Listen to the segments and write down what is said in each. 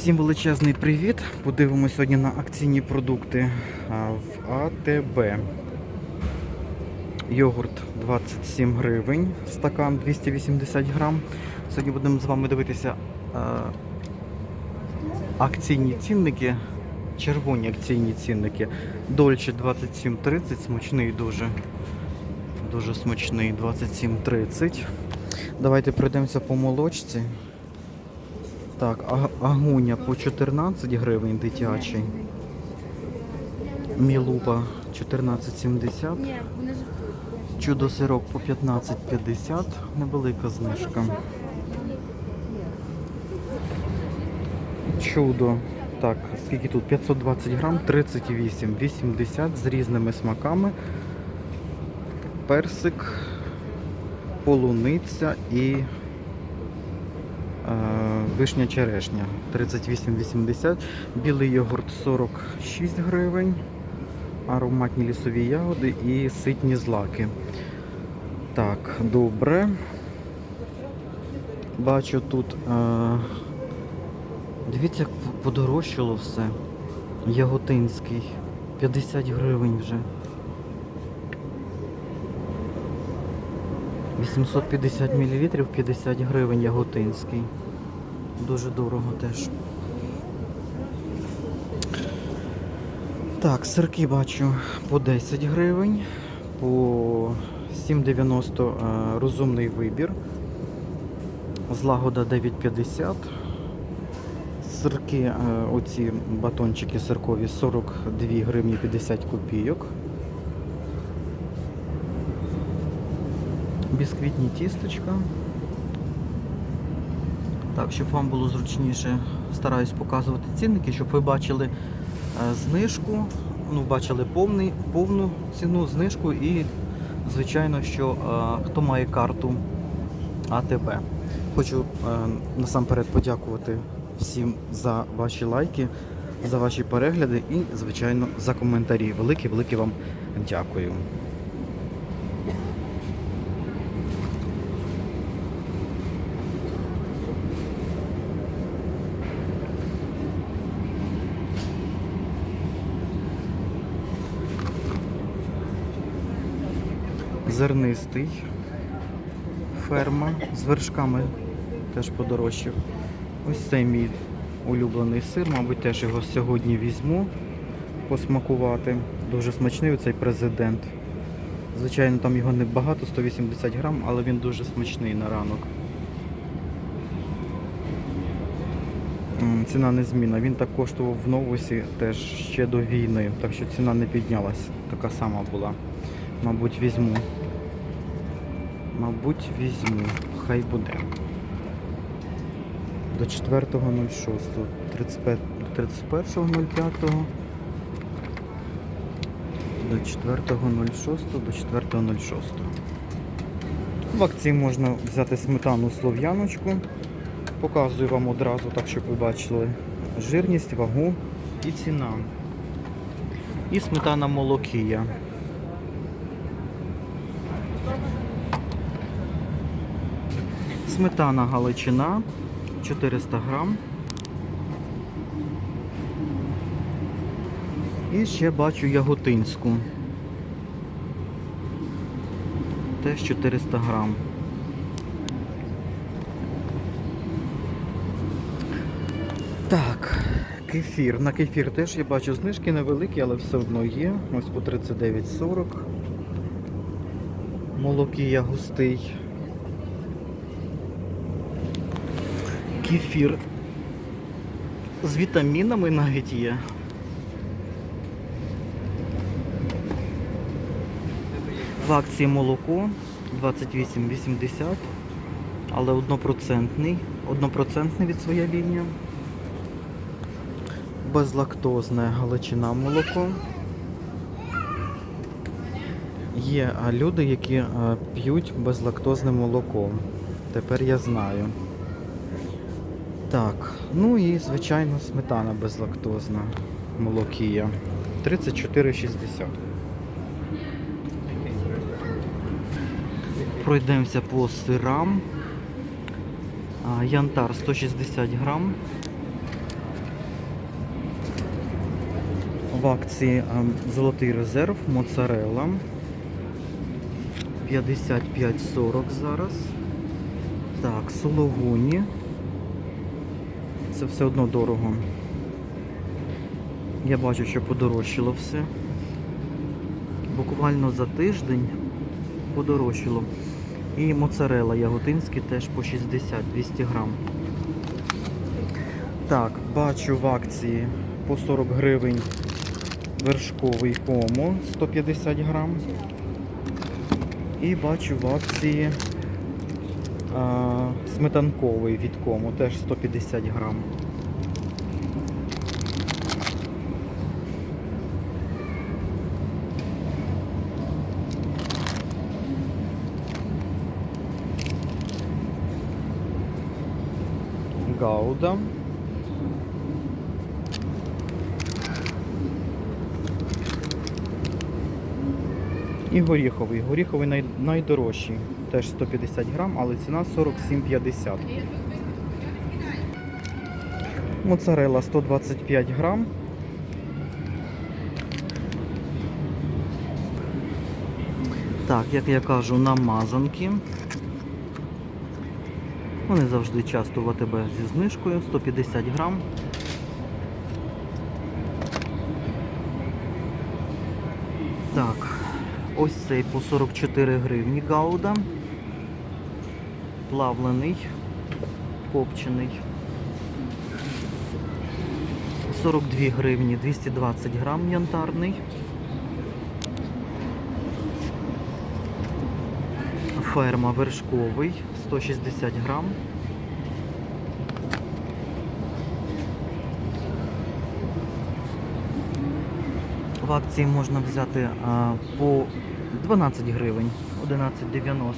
Всім величезний привіт! Подивимося сьогодні на акційні продукти в АТБ. Йогурт 27 гривень, стакан 280 грам. Сьогодні будемо з вами дивитися акційні цінники, червоні акційні цінники. Дольче 27,30, смачний дуже. Дуже смачний 27,30. Давайте пройдемося по молочці. Так, а- агуня по 14 гривень дитячий. Мілупа 14,70. Ні, вони ж Чудо сирок по 15,50. Невелика знижка. Чудо. Так, скільки тут? 520 грам, 38, 80 з різними смаками. Персик, полуниця і вишня черешня 38,80. Білий йогурт 46 гривень. Ароматні лісові ягоди і ситні злаки. Так, добре. Бачу тут. Е, дивіться, як подорожчало все. Яготинський. 50 гривень вже. 850 мл, 50 гривень яготинський. Дуже дорого теж. Так, сирки бачу по 10 гривень, по 7,90 е, розумний вибір. Злагода 9,50. Сирки, е, оці батончики сиркові 42 гривні 50 копійок. Бісквітні тістечка. Так, щоб вам було зручніше, стараюсь показувати цінники, щоб ви бачили е, знижку, ну, бачили повний, повну ціну, знижку і, звичайно, що е, хто має карту АТБ. Хочу е, насамперед подякувати всім за ваші лайки, за ваші перегляди і, звичайно, за коментарі. Велике-велике вам дякую. Зернистий ферма з вершками теж подорожчав. Ось це мій улюблений сир, мабуть, теж його сьогодні візьму посмакувати. Дуже смачний цей президент. Звичайно, там його не багато, 180 грам, але він дуже смачний на ранок. Ціна незмінна. Він так коштував в новусі теж ще до війни, так що ціна не піднялась, така сама була. Мабуть, візьму. Мабуть, візьму. Хай буде. До 4.06. до 31.05. До 4.06 до 4.06. В акції можна взяти сметану слов'яночку. Показую вам одразу, так щоб ви бачили жирність, вагу і ціна. І сметана молокія. Сметана Галичина 400 грам. І ще бачу яготинську. Теж 400 грам. Так, кефір. На кефір теж я бачу знижки невеликі, але все одно є. Ось по 39,40. Молокія густий. Кефір з вітамінами навіть є. В акції молоко 28,80, але однопроцентний, однопроцентний від своя лінія. Безлактозне галичина молоко. Є люди, які п'ють безлактозне молоко. Тепер я знаю. Так, ну і звичайно сметана безлактозна молокія. 34,60. Пройдемося по сирам. Янтар 160 грам. В акції золотий резерв, моцарелла. 55,40 зараз. Так, сулугуні. Це все одно дорого. Я бачу, що подорожчало все. Буквально за тиждень подорожчало. І моцарела яготинський теж по 60-200 грам. Так, бачу в акції по 40 гривень вершковий комо 150 грам. І бачу в акції сметанковий від кому, теж 150 грам. Гауда. І горіховий. Горіховий най... найдорожчий. Теж 150 грам, але ціна 47,50. Моцарелла 125 грам. Так, як я кажу, намазанки. Вони завжди часто в АТБ зі знижкою 150 грам. Так, ось цей по 44 гривні гауда. Плавлений, копчений. 42 гривні 220 грам янтарний. Ферма вершковий 160 грам. В акції можна взяти а, по 12 гривень, 11,90.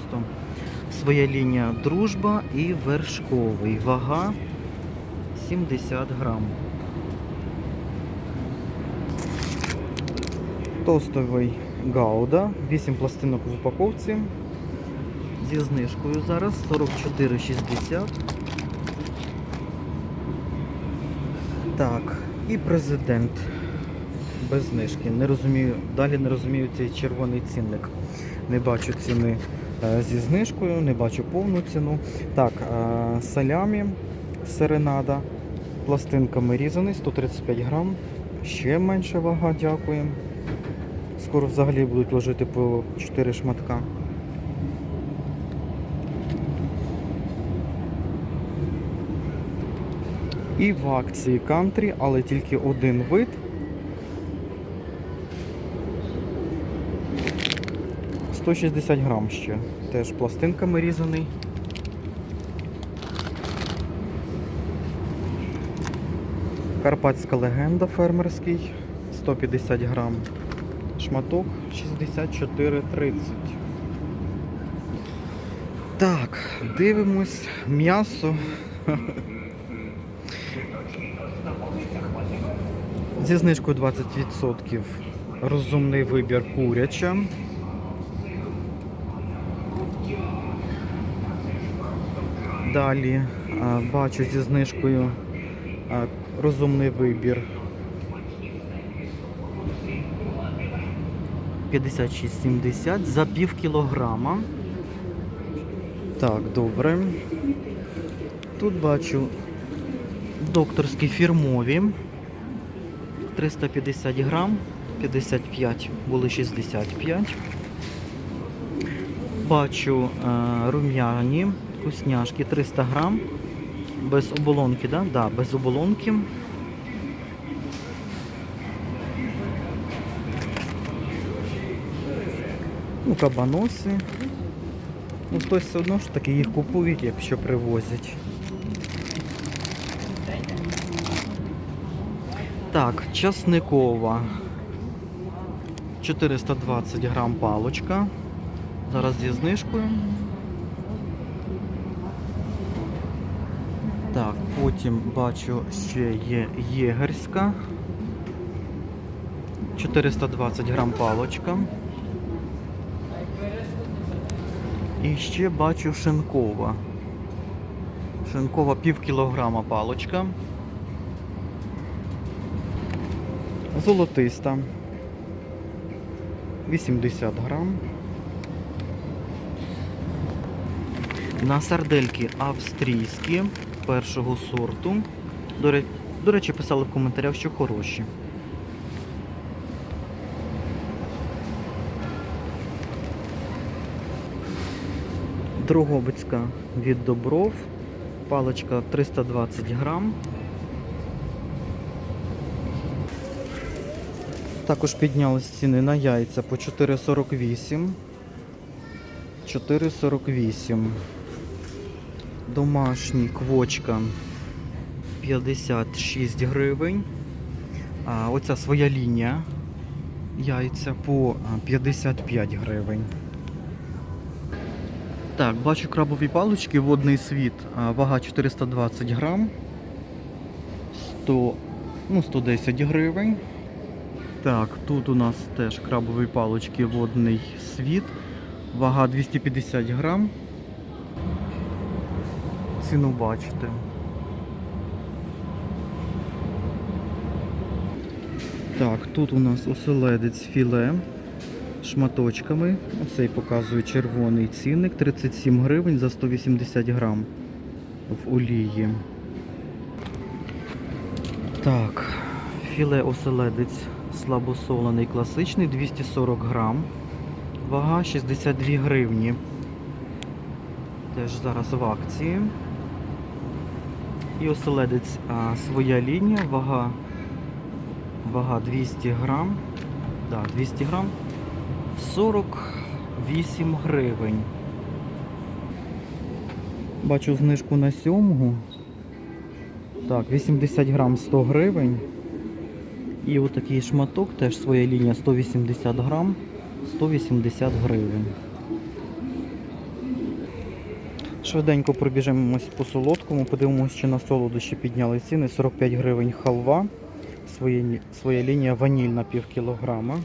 Своя лінія дружба і вершковий. Вага 70 грам. Тостовий гауда, 8 пластинок в упаковці. Зі знижкою зараз 44,60. Так, і президент без знижки. Не розумію, далі не розумію цей червоний цінник. Не бачу ціни е, зі знижкою, не бачу повну ціну. Так, е, салямі, серенада, пластинками різаний, 135 грам. Ще менша вага, дякую. Скоро взагалі будуть ложити по 4 шматка. І в акції кантрі, але тільки один вид. «160 грам ще. Теж пластинками різаний. Карпатська легенда фермерський. 150 грам. Шматок 64,30. Так, дивимось м'ясо. Зі знижкою 20% розумний вибір куряча. Далі бачу зі знижкою розумний вибір 56,70 за пів кілограма. Так, добре. Тут бачу докторські фірмові 350 грам, 55 були 65. Бачу е, рум'яні вкусняшки 300 грам. Без оболонки, да? Да, без оболонки. Ну, кабаноси. Ну, хтось все одно ж таки їх купують, якщо привозять. Так, часникова. 420 грам палочка. Зараз зі знижкою. Так, потім бачу ще є єгерська. 420 грам палочка. І ще бачу шинкова. Шинкова пів кілограма палочка. Золотиста. 80 грам. На сардельки австрійські першого сорту. До, речі, писали в коментарях, що хороші. Дрогобицька від Добров. Паличка 320 грам. Також піднялись ціни на яйця по 4,48. 4,48. Домашній квочка 56 гривень. А оця своя лінія яйця по 55 гривень. Так, бачу крабові палички, водний світ, вага 420 грам. 100, ну, 110 гривень. Так, тут у нас теж крабові палички, водний світ. Вага 250 грам. Ціну бачите. Так, тут у нас оселедець філе шматочками. Оцей показує червоний цінник 37 гривень за 180 грам в олії. Так, філе оселедець слабосолений класичний 240 грам. Вага 62 гривні. Теж зараз в акції. І оселедець а, своя лінія, вага, вага 200 грам. Да, 200 грам. 48 гривень. Бачу знижку на сьомгу. Так, 80 грам 100 гривень. І отакий шматок, теж своя лінія 180 грам, 180 гривень. Швиденько пробіжимось по солодкому, подивимося, чи на солодощі підняли ціни. 45 гривень халва, своє, своя лінія ванільна пів кілограма.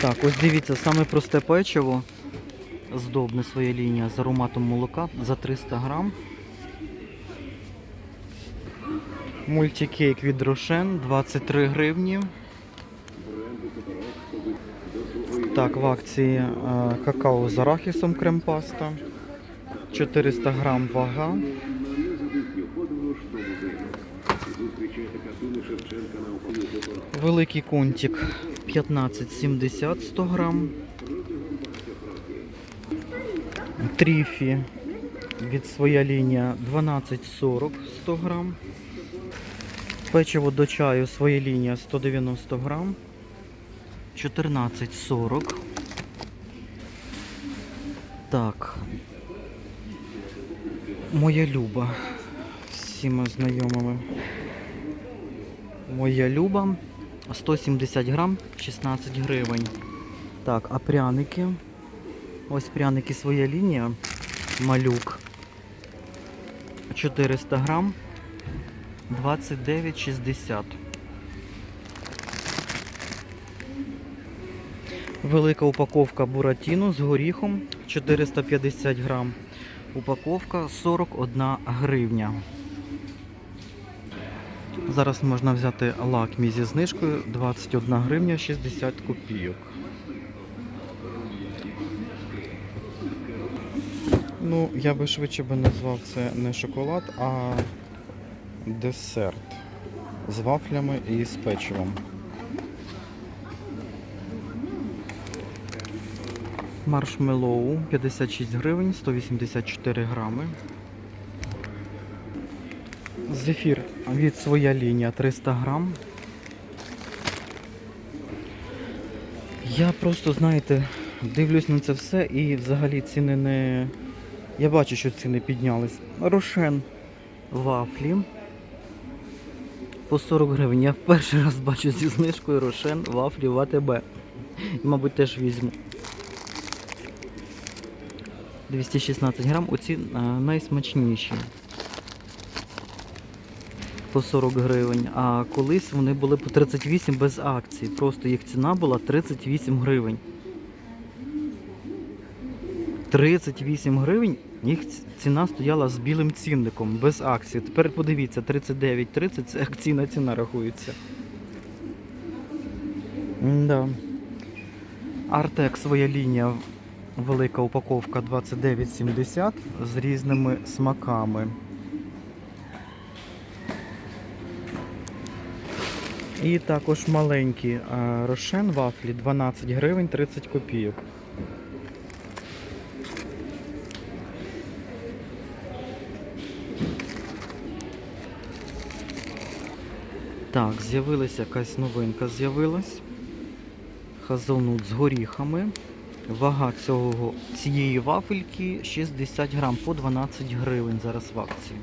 Так, ось дивіться, саме просте печиво, здобне своя лінія з ароматом молока за 300 грам. Мультикейк від Рошен 23 гривні. Так, в акції е, какао з арахісом крем-паста. 400 грам вага. Великий контик 15,70 100 грам. Тріфі від своя лінія 12,40 100 грам. Печиво до чаю своя лінія 190 грам. 14,40. Так. Моя люба. Всіма знайомими. Моя люба. 170 грам, 16 гривень. Так, а пряники. Ось пряники своя лінія. Малюк. 400 грам. 29,60. Велика упаковка буратіно з горіхом 450 грам. Упаковка 41 гривня. Зараз можна взяти лакмі зі знижкою 21 гривня 60 копійок. Ну, я би швидше би назвав це не шоколад, а десерт з вафлями і з печивом. Маршмеллоу 56 гривень, 184 грами. Зефір від своя лінія 300 грам. Я просто, знаєте, дивлюсь на це все і взагалі ціни не. Я бачу, що ціни піднялись. Рошен вафлі по 40 гривень. Я в перший раз бачу зі знижкою Рошен вафлі в АТБ. Мабуть, теж візьму. 216 грам, оці найсмачніші. По 40 гривень. А колись вони були по 38 без акції. Просто їх ціна була 38 гривень. 38 гривень Їх ціна стояла з білим цінником, без акції. Тепер подивіться, 39,30 це акційна ціна рахується. Да. Артек своя лінія, велика упаковка 29,70 з різними смаками. І також маленькі е, рошен вафлі 12 гривень 30 копійок. Так, з'явилася якась новинка з'явилась. Хазелнут з горіхами. Вага цього, цієї вафельки 60 грам по 12 гривень зараз в акції.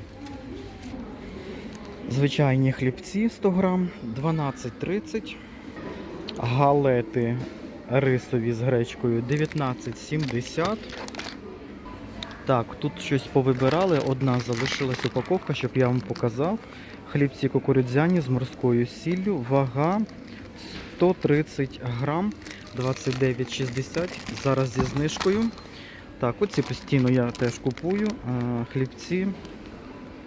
Звичайні хлібці 100 грам 12,30. Галети рисові з гречкою 19,70. Так, тут щось повибирали. Одна залишилась упаковка, щоб я вам показав. Хлібці кукурудзяні з морською сіллю. Вага 130 грам 29,60. Зараз зі знижкою. Так, оці постійно я теж купую. Хлібці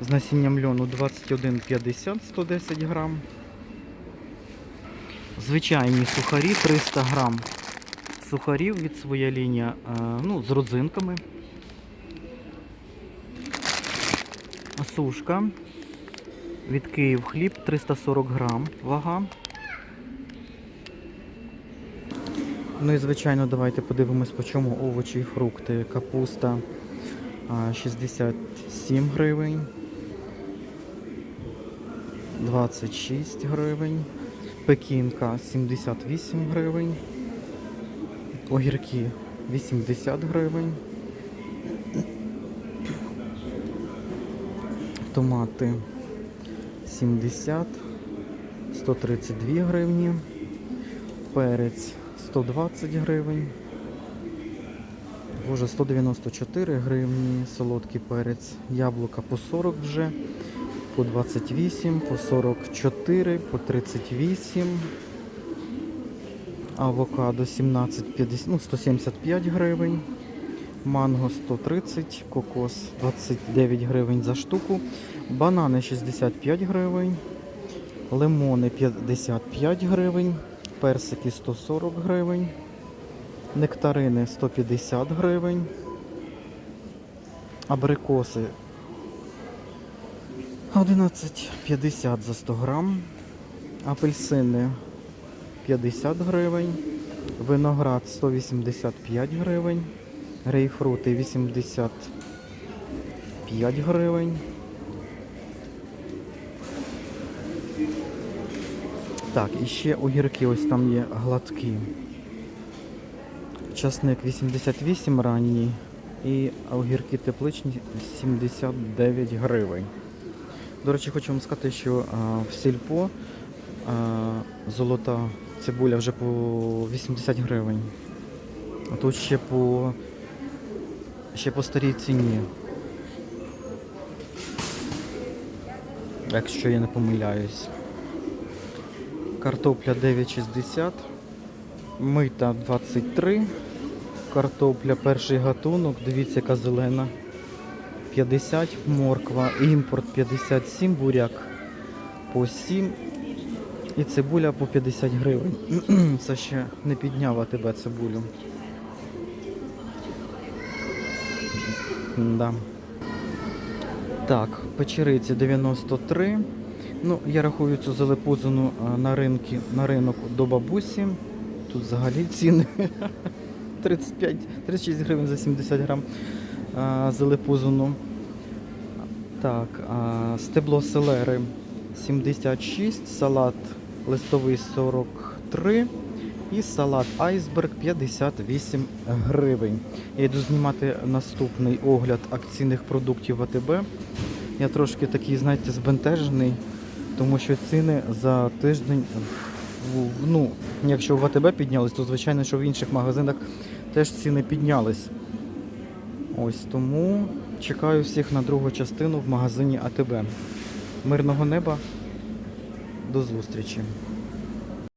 з насінням льону 21,50 110 грам. Звичайні сухарі 300 грам. Сухарів від своя лінія, ну, з родзинками. Сушка від Київ хліб 340 грам вага. Ну і звичайно, давайте подивимось, по чому овочі і фрукти. Капуста 67 гривень. 26 гривень. Пекінка 78 гривень. Огірки 80 гривень. Томати 70, 132 гривні, перець 120 гривень, боже, 194 гривні, солодкий перець, яблука по 40 вже, по 28, по 44, по 38, авокадо 17,50, ну 175 гривень. Манго 130, кокос 29 гривень за штуку, банани 65 гривень, лимони 55 гривень, персики 140 гривень, нектарини 150 гривень, абрикоси 11,50 за 100 грам, апельсини 50 гривень, виноград 185 гривень. Грейпфрути 85 гривень. Так, і ще огірки ось там є гладкі. Часник 88 ранній і огірки тепличні 79 гривень. До речі, хочу вам сказати, що а, в сільпо а, золота цибуля вже по 80 гривень. А тут ще по ще по старій ціні. Якщо я не помиляюсь. Картопля 9,60, мита 23, картопля перший гатунок, дивіться, яка зелена. 50, морква, імпорт 57, буряк по 7 і цибуля по 50 гривень. Це ще не підняв тебе цибулю. Да. Так, печериці 93. Ну, я рахую цю залепузину на, ринки, на ринок до бабусі. Тут взагалі ціни 35, 36 гривень за 70 грам а, залепузину. Так, а, стебло селери 76, салат листовий 43 і салат айсберг 58 гривень. Я йду знімати наступний огляд акційних продуктів АТБ. Я трошки такий, знаєте, збентежений, тому що ціни за тиждень, ну, якщо в АТБ піднялись, то звичайно, що в інших магазинах теж ціни піднялись. Ось тому чекаю всіх на другу частину в магазині АТБ. Мирного неба, до зустрічі!